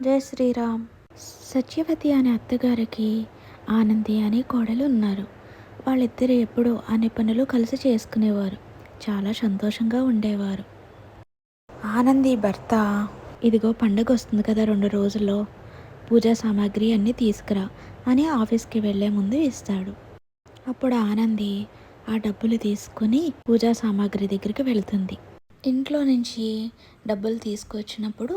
జై శ్రీరామ్. సత్యవతి అనే అత్తగారికి ఆనంది అనే కోడలు ఉన్నారు వాళ్ళిద్దరు ఎప్పుడూ అనే పనులు కలిసి చేసుకునేవారు. చాలా సంతోషంగా ఉండేవారు. ఆనంది భర్త ఇదిగో పండగ వస్తుంది కదా రెండు రోజుల్లో. పూజా సామాగ్రి అన్నీ తీసుకురా అని ఆఫీస్కి వెళ్ళే ముందు ఇస్తాడు. అప్పుడు ఆనంది ఆ డబ్బులు తీసుకుని పూజా సామాగ్రి దగ్గరికి వెళ్తుంది. ఇంట్లో నుంచి డబ్బులు తీసుకొచ్చినప్పుడు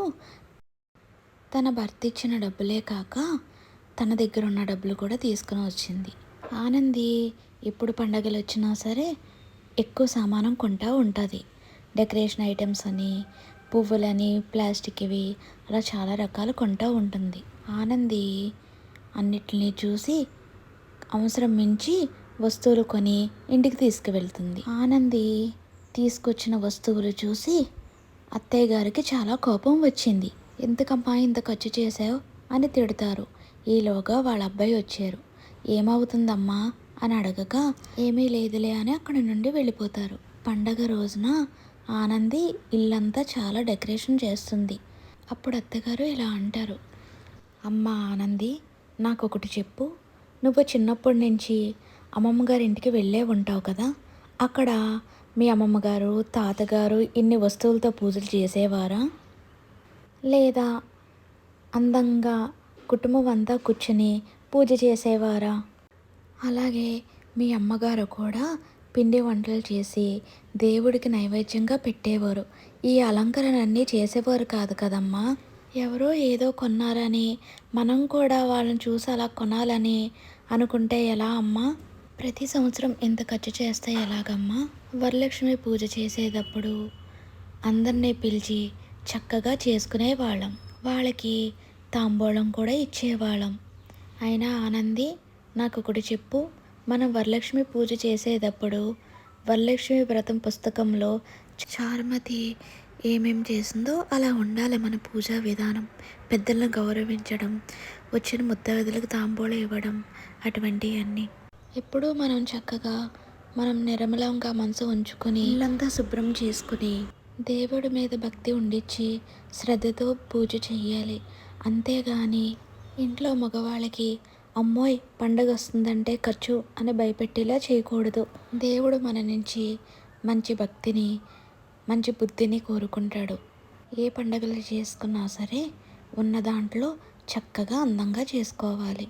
తన భర్త ఇచ్చిన డబ్బులే కాక తన దగ్గర ఉన్న డబ్బులు కూడా తీసుకుని వచ్చింది. ఆనంది ఎప్పుడు పండగలు వచ్చినా సరే ఎక్కువ సామానం కొంటా ఉంటుంది. డెకరేషన్ ఐటమ్స్ అని పువ్వులని ప్లాస్టిక్ ఇవి అలా చాలా రకాలు కొంటూ ఉంటుంది. ఆనంది అన్నిటిని చూసి అవసరం మించి వస్తువులు కొని ఇంటికి తీసుకువెళ్తుంది. ఆనంది తీసుకొచ్చిన వస్తువులు చూసి అత్తయ్య గారికి చాలా కోపం వచ్చింది. ఎందుకమ్మా ఇంత ఖర్చు చేసావు అని తిడతారు. ఈలోగా వాళ్ళ అబ్బాయి వచ్చారు. ఏమవుతుందమ్మా? అని అడగక ఏమీ లేదులే అని అక్కడి నుండి వెళ్ళిపోతారు. పండగ రోజున ఆనంది ఇల్లంతా చాలా డెకరేషన్ చేస్తుంది. అప్పుడు అత్తగారు ఇలా అంటారు. అమ్మ ఆనంది నాకు ఒకటి చెప్పు. నువ్వు చిన్నప్పటి నుంచి అమ్మమ్మ గారి ఇంటికి వెళ్ళే ఉంటావు కదా? అక్కడ మీ అమ్మమ్మగారు తాతగారు ఇన్ని వస్తువులతో పూజలు చేసేవారా? లేదా అందంగా కుటుంబం అంతా కూర్చుని పూజ చేసేవారా? అలాగే మీ అమ్మగారు కూడా పిండి వంటలు చేసి దేవుడికి నైవేద్యంగా పెట్టేవారు. ఈ అలంకరణన్నీ చేసేవారు కాదు కదమ్మా? ఎవరో ఏదో కొన్నారని మనం కూడా వాళ్ళని చూసి అలా కొనాలని అనుకుంటే ఎలా అమ్మా? ప్రతి సంవత్సరం ఇంత ఖర్చు చేస్తే ఎలాగమ్మా? వరలక్ష్మి పూజ చేసేటప్పుడు అందరినీ పిలిచి చక్కగా చేసుకునేవాళ్ళం. వాళ్ళకి తాంబూలం కూడా ఇచ్చేవాళ్ళం. అయినా ఆనంది నాకు ఒకటి చెప్పు. మనం వరలక్ష్మి పూజ చేసేటప్పుడు వరలక్ష్మి వ్రతం పుస్తకంలో చారుమతి ఏమేం చేసిందో అలా ఉండాలి మన పూజా విధానం. పెద్దలను గౌరవించడం వచ్చిన ముత్తైదులకు తాంబూలం ఇవ్వడం అటువంటివన్నీ ఎప్పుడూ మనం చక్కగా మనం నిర్మలంగా మనసు ఉంచుకొని ఇల్లంతా శుభ్రం చేసుకుని దేవుడి మీద భక్తి ఉండిచ్చి శ్రద్ధతో పూజ చెయ్యాలి. అంతేగాని ఇంట్లో మగవాళ్ళకి అమ్మోయ్ పండగ వస్తుందంటే ఖర్చు అని భయపెట్టేలా చేయకూడదు. దేవుడు మన నుంచి మంచి భక్తిని మంచి బుద్ధిని కోరుకుంటాడు. ఏ పండగలు చేసుకున్నా సరే ఉన్న దాంట్లో చక్కగా అందంగా చేసుకోవాలి.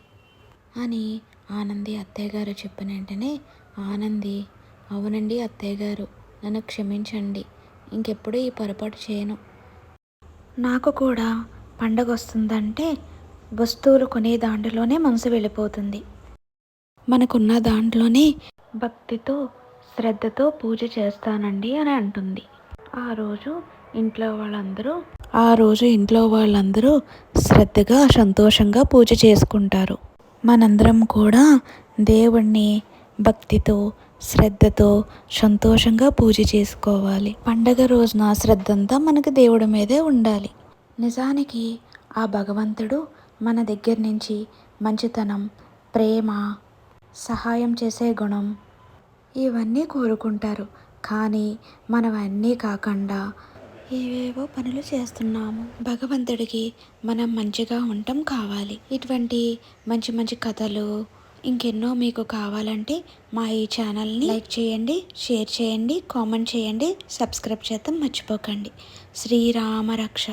అని ఆనంది అత్తయ్య గారు చెప్పిన వెంటనే ఆనంది అవునండి అత్తయ్య గారు నన్ను క్షమించండి. ఇంకెప్పుడు ఈ పొరపాటు చేయను. నాకు కూడా పండగ వస్తుందంటే వస్తువులు కొనే దాంట్లోనే మనసు వెళ్ళిపోతుంది. మనకున్న దాంట్లోనే భక్తితో శ్రద్ధతో పూజ చేస్తానండి అని అంటుంది. ఆ రోజు ఇంట్లో వాళ్ళందరూ ఆ రోజు ఇంట్లో వాళ్ళందరూ శ్రద్ధగా సంతోషంగా పూజ చేసుకుంటారు. మనందరం కూడా దేవుణ్ణి భక్తితో శ్రద్ధతో సంతోషంగా పూజ చేసుకోవాలి. పండగ రోజున శ్రద్ధ అంతా మనకు దేవుడి మీదే ఉండాలి. నిజానికి ఆ భగవంతుడు మన దగ్గర నుంచి మంచితనం ప్రేమ సహాయం చేసే గుణం ఇవన్నీ కోరుకుంటారు. కానీ మనం అన్నీ కాకుండా ఏవేవో పనులు చేస్తున్నాము. భగవంతుడికి మనం మంచిగా ఉండటం కావాలి. ఇటువంటి మంచి మంచి కథలు ఇంకెన్నో మీకు కావాలంటే మా ఈ ఛానల్ని లైక్ చేయండి షేర్ చేయండి కామెంట్ చేయండి సబ్స్క్రైబ్ చేద్దాం మర్చిపోకండి. శ్రీరామ రక్ష